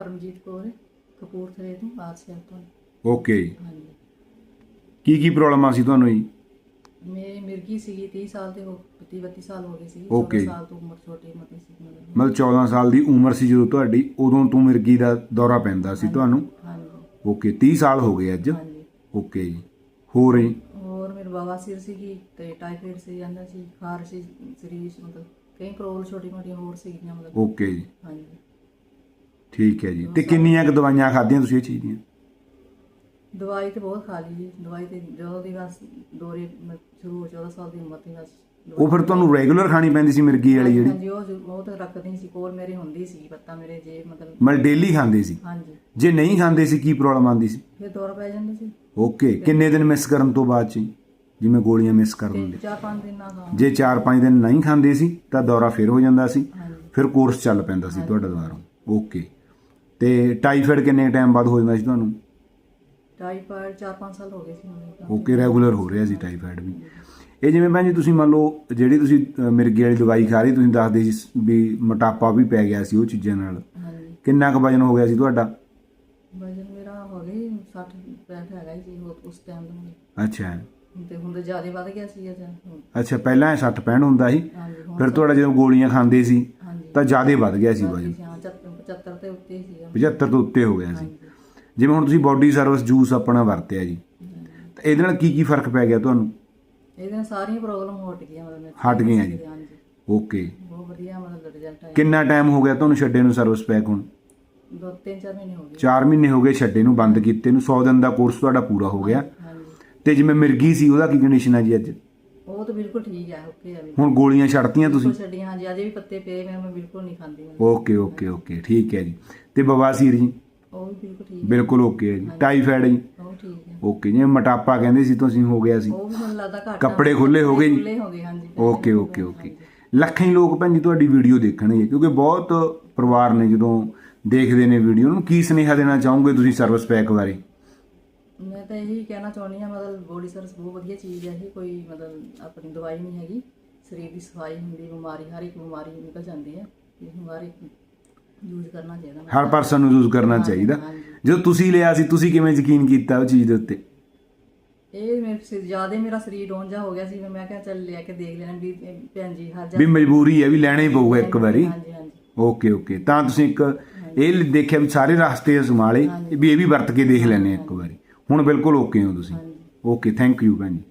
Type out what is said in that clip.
ਪਰਮਜੀਤ ਕੌਰ ਕਪੂਰਥਲੇ ਤੋਂ ਆਸਿਆ ਤੋਂ। ਓਕੇ ਹਾਂਜੀ। ਕੀ ਕੀ ਪ੍ਰੋਬਲਮ ਆ ਸੀ ਤੁਹਾਨੂੰ ਜੀ? ਮੇਰੀ ਮਿਰਗੀ ਸੀਗੀ 30 ਸਾਲ ਦੇ ਹੋ 30 32 ਸਾਲ ਹੋ ਗਏ ਸੀ Okay. 14 ਸਾਲ ਤੋਂ ਉਮਰ ਛੋਟੀ ਮਤੀ ਸੀ ਮਤਲਬ। ਮਤਲਬ 14 ਸਾਲ ਦੀ ਉਮਰ ਸੀ ਜਦੋਂ ਤੁਹਾਡੀ ਉਦੋਂ ਤੋਂ ਮਿਰਗੀ ਦਾ ਦੌਰਾ ਪੈਂਦਾ ਸੀ ਤੁਹਾਨੂੰ? ਹਾਂਜੀ। ਓਕੇ 30 ਸਾਲ ਹੋ ਗਏ ਅੱਜ? ਹਾਂਜੀ। ਓਕੇ ਜੀ। ਹੋਰ ਜੀ? ਹੋਰ ਮੇਰੇ ਬਾਬਾ ਸਿਰ ਸੀਗੀ ਤੇ ਟਾਈਫਾਇਡ ਸੀ ਜਾਂਦਾ ਸੀ ਖਾਰ ਸੀ ਸਰੀਰ 'ਚ ਮਤਲਬ ਕਈ ਪ੍ਰੋਬਲਮ ਛੋਟੀ ਮੋਟੀਆਂ ਹੋਰ ਸੀਗੀਆਂ ਮਤਲਬ। ਓਕੇ ਜੀ। ਹਾਂਜੀ। ਠੀਕ ਹੈ ਜੀ। ਤੇ ਕਿੰਨੀਆਂ ਕੁ ਦਵਾਈਆਂ ਖਾਧੀਆਂ ਤੁਸੀਂ ਇਹ ਚੀਜ਼ ਦੀਆਂ? ਦਵਾਈ ਤੇ ਬਹੁਤ ਖਾ ਲਈ ਜੀ। ਦਵਾਈ ਤੇ ਜਦੋਂ ਦੀ ਬਸ ਦੋਰੇ ਮ- ਸ਼ੁਰੂ ਹੋ 14 ਸਾਲ ਦੀ ਉਮਰ ਤੇ ਬਸ ਉਹ ਫਿਰ ਤੁਹਾਨੂੰ ਰੈਗੂਲਰ ਖਾਣੀ ਪੈਂਦੀ ਸੀ ਮਿਰਗੀ ਵਾਲੀ ਜਿਹੜੀ? ਹਾਂਜੀ ਉਹ ਜੋ- ਉਹ ਤਾਂ ਰੱਖਦੀ ਸੀ। ਕੋਲ ਮੇਰੇ ਹੁੰਦੀ ਸੀ ਪਤਾ ਮੇਰੇ ਜੇ ਮਤਲਬ ਮਤਲਬ ਡੇਲੀ ਖਾਂਦੇ ਸੀ? ਹਾਂਜੀ। ਜੇ ਨਹੀਂ ਖਾਂਦੇ ਸੀ ਕੀ ਪ੍ਰੋਬਲਮ ਆਉਂਦੀ ਸੀ? ਫਿਰ ਦੌਰਾ ਪੈ ਜਾਂਦੇ ਸੀ। ਓਕੇ ਕਿੰਨੇ ਦਿਨ ਮਿਸ ਕਰਨ ਤੋਂ ਬਾਅਦ ਚ? ਜੀ? ਜਿਵੇਂ ਗੋਲੀਆਂ ਮਿਸ ਕਰ ਤੇ ਦਿੰਦੇ ਚਾਰ ਪੰਜ ਦਿਨ ਨਾ ਖਾਂ ਜੇ 4-5 ਦਿਨ ਨਹੀਂ ਖਾਂਦੇ ਸੀ ਤਾਂ ਦੌਰਾ ਫਿਰ ਹੋ ਜਾਂਦਾ ਸੀ। ਹਾਂਜੀ। ਫਿਰ ਕੋਰਸ ਚੱਲ ਪੈਂਦਾ ਸੀ ਤੁਹਾਡਾ ਦੁਬਾਰਾ ਓਕੇ ਤੇ ਟਾਈਫਾਇਡ ਕਿੰਨੇ ਟਾਈਮ ਬਾਅਦ ਹੋ ਜਾਂਦਾ ਸੀ ਤੁਹਾਨੂੰ? ਟਾਈਫਾਇਡ ਚਾਰ ਪੰਜ ਸਾਲ ਹੋ ਗਏ ਸੀ ਮੈਨੂੰ। ਓਕੇ ਰੈਗੂਲਰ ਹੋ ਰਿਹਾ ਸੀ ਟਾਈਫਾਇਡ ਵੀ। ਇਹ ਜਿਵੇਂ ਭੈਣ ਜੀ ਤੁਸੀਂ ਮੰਨ ਲਓ ਜਿਹੜੀ ਤੁਸੀਂ ਅ, ਮਿਰਗੀ ਵਾਲੀ ਦਵਾਈ ਖਾ ਰਹੀ ਤੁਸੀਂ ਦੱਸਦੇ ਸੀ ਵੀ ਮੋਟਾਪਾ ਵੀ ਪੈ ਗਿਆ ਸੀ ਉਹ ਚੀਜ਼ਾਂ ਨਾਲ। ਹਾਂਜੀ। ਕਿੰਨਾ ਕੁ ਵਜਨ ਹੋ ਗਿਆ ਸੀ ਤੁਹਾਡਾ? ਵਜਨ ਮੇਰਾ ਹੋ ਗਈ 60 65 ਹੈਗਾ ਹੀ ਸੀ ਉਹ- ਉਸ ਟਾਈਮ ਦਾ ਅੱਛਾ। ਤੇ ਹੁਣ ਤਾਂ ਜ਼ਿਆਦਾ ਵੱਧ ਗਿਆ ਸੀ ਅਜਾ ਅੱਛਾ ਪਹਿਲਾਂ ਇਹ 60 65 ਹੁੰਦਾ ਸੀ। ਹਾਂਜੀ ਹੁਣ ਫਿਰ ਤੁਹਾਡਾ ਜਦੋਂ ਗੋਲੀਆਂ ਖਾਂਦੇ ਸੀ ਹਾਂਜੀ। ਤਾਂ ਜ਼ਿਆਦਾ ਵੱਧ ਗਿਆ ਸੀ ਵਜਨ। 75 ਤੇ ਉੱਤੇ ਸੀਗਾ। 75 ਤੋਂ ਉੱਤੇ ਹੋ ਗਿਆ ਸੀ। ਜਿਵੇਂ ਹੁਣ ਤੁਸੀਂ ਬਾਡੀ ਸਰਵਿਸ ਜੂਸ ਆਪਣਾ ਵਰਤਿਆ ਜੀ। ਤਾਂ ਇਹਦੇ ਨਾਲ ਕੀ ਕੀ ਫ਼ਰਕ ਪੈ ਗਿਆ ਤੁਹਾਨੂੰ? ਇਹਦੇ ਨਾਲ ਸਾਰੀਆਂ ਪ੍ਰੋਬਲਮ ਹਟ ਗਈਆਂ ਮਤਲਬ ਹਟ ਗਈਆਂ ਜੀ। ਓਕੇ ਬਹੁਤ ਵਧੀਆ ਮਤਲਬ ਰਿਜ਼ਲਟ ਆਇਆ। ਕਿੰਨਾ ਟਾਈਮ ਹੋ ਗਿਆ ਤੁਹਾਨੂੰ ਛੱਡੇ ਨੂੰ ਸਰਵਿਸ ਪੈਕ ਹੁਣ? ਦੋ ਤਿੰਨ ਚਾਰ ਮਹੀਨੇ ਹੋ ਗਏ। 4 ਮਹੀਨੇ ਹੋ ਗਏ ਛੱਡੇ ਨੂੰ ਬੰਦ ਕੀਤੇ ਨੂੰ 100 ਦਿਨ ਦਾ ਕੋਰਸ ਤੁਹਾਡਾ ਪੂਰਾ ਹੋ ਗਿਆ। ਤੇ ਜਿਵੇਂ ਮਿਰਗੀ ਸੀ ਉਹਦਾ ਕੀ ਕੰਡੀਸ਼ਨ ਹੈ ਜੀ ਅੱਜ? ਉਹ ਤਾਂ ਬਿਲਕੁਲ ਠੀਕ ਹੈ ਓਕੇ ਹੈ ਬਿਲਕੁਲ। ਹੁਣ ਗੋਲੀਆਂ ਛੱਡਤੀਆਂ ਤੁਸੀਂ? ਛੱਡੀਆਂ ਹਾਂਜੀ ਅਜੇ ਵੀ ਪੱਤੇ ਪਏ ਮੈਂ ਮੈਂ ਬਿਲਕੁਲ ਨਹੀਂ ਖਾਂਦੀ ਮੈਂ ਓਕੇ ਓਕੇ ਓਕੇ ਠੀਕ ਹੈ ਜੀ। ਤੇ ਬਵਾਸੀਰ ਜੀ? ਉਹ ਵੀ ਬਿਲਕੁਲ ਠੀਕ ਬਿਲਕੁਲ ਓਕੇ ਹੈ ਜੀ। ਟਾਈਫਾਇਡ ਜੀ? ਉਹ ਠੀਕ ਹੈ ਓਕੇ ਜਿਵੇਂ ਮੋਟਾਪਾ ਕਹਿੰਦੇ ਸੀ ਤੁਸੀਂ ਹੋ ਗਿਆ ਸੀ। ਉਹ ਵੀ ਮੈਨੂੰ ਲੱਗਦਾ ਘੱਟ ਕੱਪੜੇ ਖੁੱਲੇ ਹੋ ਗਏ ਜੀ? ਖੁੱਲੇ ਹੋ ਗਏ ਹਾਂਜੀ ਓਕੇ ਓਕੇ ਓਕੇ ਲੱਖਾਂ ਹੀ ਲੋਕ ਭੈਣ ਜੀ ਤੁਹਾਡੀ ਵੀਡੀਓ ਦੇਖਣਗੇ ਕਿਉਂਕਿ ਬਹੁਤ ਪਰਿਵਾਰ ਨੇ ਜਦੋਂ ਦੇਖਦੇ ਨੇ ਵੀਡੀਓ ਨੂੰ ਕੀ ਸੁਨੇਹਾ ਦੇਣਾ ਚਾਹੋਗੇ ਤੁਸੀਂ ਸਰਵਿਸ ਪੈਕ ਬਾਰੇ? ਮੈਂ ਤਾਂ ਇਹੀ ਕਹਿਣਾ ਚਾਹੁੰਦੀ ਹਾਂ ਮਤਲਬ ਬੋਡੀ ਸਰਵਿਸ ਬਹੁਤ ਵਧੀਆ ਚੀਜ਼ ਹੈ ਇਹ ਕੋਈ ਮਤਲਬ ਆਪਣੀ ਦਵਾਈ ਨਹੀਂ ਹੈਗੀ। ਸਰੀਰ ਦੀ ਸਫ਼ਾਈ ਹੁੰਦੀ ਬਿਮਾਰੀ ਹਰ ਇੱਕ ਬਿਮਾਰੀ ਨਿਕਲ ਜਾਂਦੀ ਹੈ। ਇਹ ਇੱਕ ਯੂਜ਼ ਕਰਨਾ ਚਾਹੀਦਾ। ਹਰ ਪਰਸਨ ਨੂੰ ਯੂਜ਼ ਕਰਨਾ ਚਾਹੀਦਾ। ਜਦੋਂ ਤੁਸੀਂ ਲਿਆ ਸੀ ਤੁਸੀਂ ਕਿਵੇਂ ਯਕੀਨ ਕੀਤਾ ਉਹ ਚੀਜ਼ ਦੇ ਉੱਤੇ? ਇਹ ਮੇਰੇ ਸੇ ਜ਼ਿਆਦਾ ਮੇਰਾ ਸਰੀਰ ਡੋਨ ਜਾ ਹੋ ਗਿਆ ਸੀ ਫਿਰ ਮੈਂ ਕਿਹਾ ਚੱਲ ਲੈ ਕੇ ਦੇਖ ਲੈਣਾ ਵੀ ਇਹ ਭੈਣ ਜੀ ਹਰ ਵੀ ਮਜਬੂਰੀ ਹੈ ਵੀ ਲੈਣਾ ਹੀ ਪਊਗਾ ਇੱਕ ਵਾਰੀ। ਹਾਂਜੀ ਹਾਂਜੀ। ਓਕੇ ਓਕੇ ਤਾਂ ਤੁਸੀਂ ਇੱਕ ਇਹ ਦੇਖਿਆ ਵੀ ਸਾਰੇ ਰਸਤੇ ਸੰਭਾਲੇ ਵੀ ਇਹ ਵੀ ਵਰਤ ਕੇ ਦੇਖ ਲੈਣੇ ਇੱਕ ਵਾਰੀ। ਹੁਣ ਬਿਲਕੁਲ ਓਕੇ ਹੋ ਤੁਸੀਂ। ਓਕੇ ਥੈਂਕ ਯੂ ਭੈਣ ਜੀ।